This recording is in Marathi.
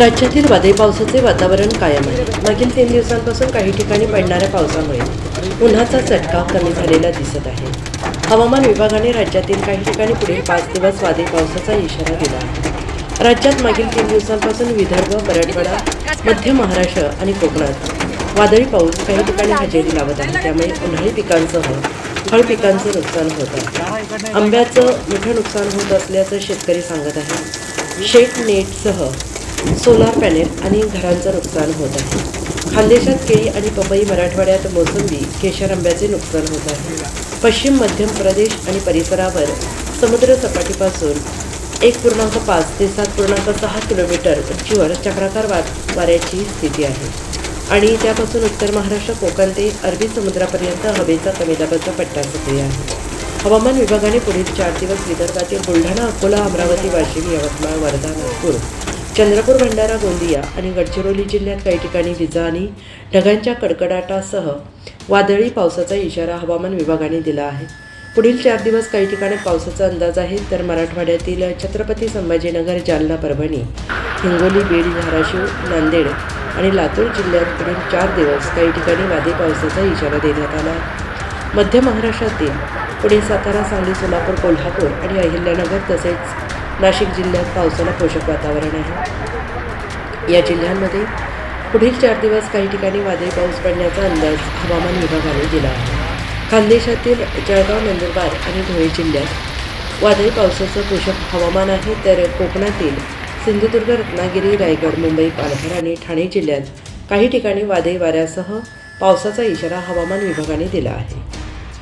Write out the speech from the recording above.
राज्यातील वादळी पावसाचे वातावरण कायम आहे. मागील तीन दिवसांपासून काही ठिकाणी पडणाऱ्या पावसामुळे उन्हाचा चटका कमी झालेला दिसत आहे. हवामान विभागाने राज्यातील काही ठिकाणी पुढील पाच दिवस वादळी पावसाचा इशारा दिला आहे. राज्यात मागील तीन दिवसांपासून विदर्भ मराठवाडा मध्य महाराष्ट्र आणि कोकणात वादळी पाऊस काही ठिकाणी हजेरी लावत आहे. त्यामुळे उन्हाळी पिकांसह फळ पिकांचं नुकसान होत आहे. आंब्याचं मोठं नुकसान होत असल्याचं शेतकरी सांगत आहे. शेत नेटसह सोलार पॅनेल आणि घरांचं नुकसान होत आहे. खानदेशात केळी आणि पपई मराठवाड्यात मोसंबी केशर आंब्याचे नुकसान होत आहे. पश्चिम मध्य प्रदेश आणि परिसरावर समुद्र सपाटीपासून एक पूर्णांक पाच ते सात पूर्णांक सहा किलोमीटर उंचीवर चक्राकार वा वाऱ्याची स्थिती आहे. आणि त्यापासून उत्तर महाराष्ट्र कोकण ते अरबी समुद्रापर्यंत हवेचा कमी दाबाचा पट्टा सक्रिय आहे. हवामान विभागाने पुढील चार दिवस विदर्भातील बुलढाणा अकोला अमरावती वाशिम यवतमाळ वर्धा नागपूर चंद्रपूर भंडारा गोंदिया आणि गडचिरोली जिल्ह्यात काही ठिकाणी विजा आणि ढगांच्या कडकडाटासह वादळी पावसाचा इशारा हवामान विभागाने दिला आहे. पुढील चार दिवस काही ठिकाणी पावसाचा अंदाज आहे. तर मराठवाड्यातील छत्रपती संभाजीनगर जालना परभणी हिंगोली बीड धाराशिव नांदेड आणि लातूर जिल्ह्यात पुढील चार दिवस काही ठिकाणी वादळी पावसाचा इशारा देण्यात आला मध्य महाराष्ट्रातील पुणे सातारा सांगली सोलापूर कोल्हापूर आणि अहिल्यानगर तसेच नाशिक जिल्ह्यात पावसाला पोषक वातावरण आहे. या जिल्ह्यांमध्ये पुढील चार दिवस काही ठिकाणी वादळी पाऊस पडण्याचा अंदाज हवामान विभागाने दिला आहे. खानदेशातील जळगाव नंदुरबार आणि धुळे जिल्ह्यात वादळी पावसाचं पोषक हवामान आहे तर कोकणातील सिंधुदुर्ग रत्नागिरी रायगड मुंबई पालघर आणि ठाणे जिल्ह्यात काही ठिकाणी वादळी वाऱ्यासह पावसाचा इशारा हवामान विभागाने दिला आहे.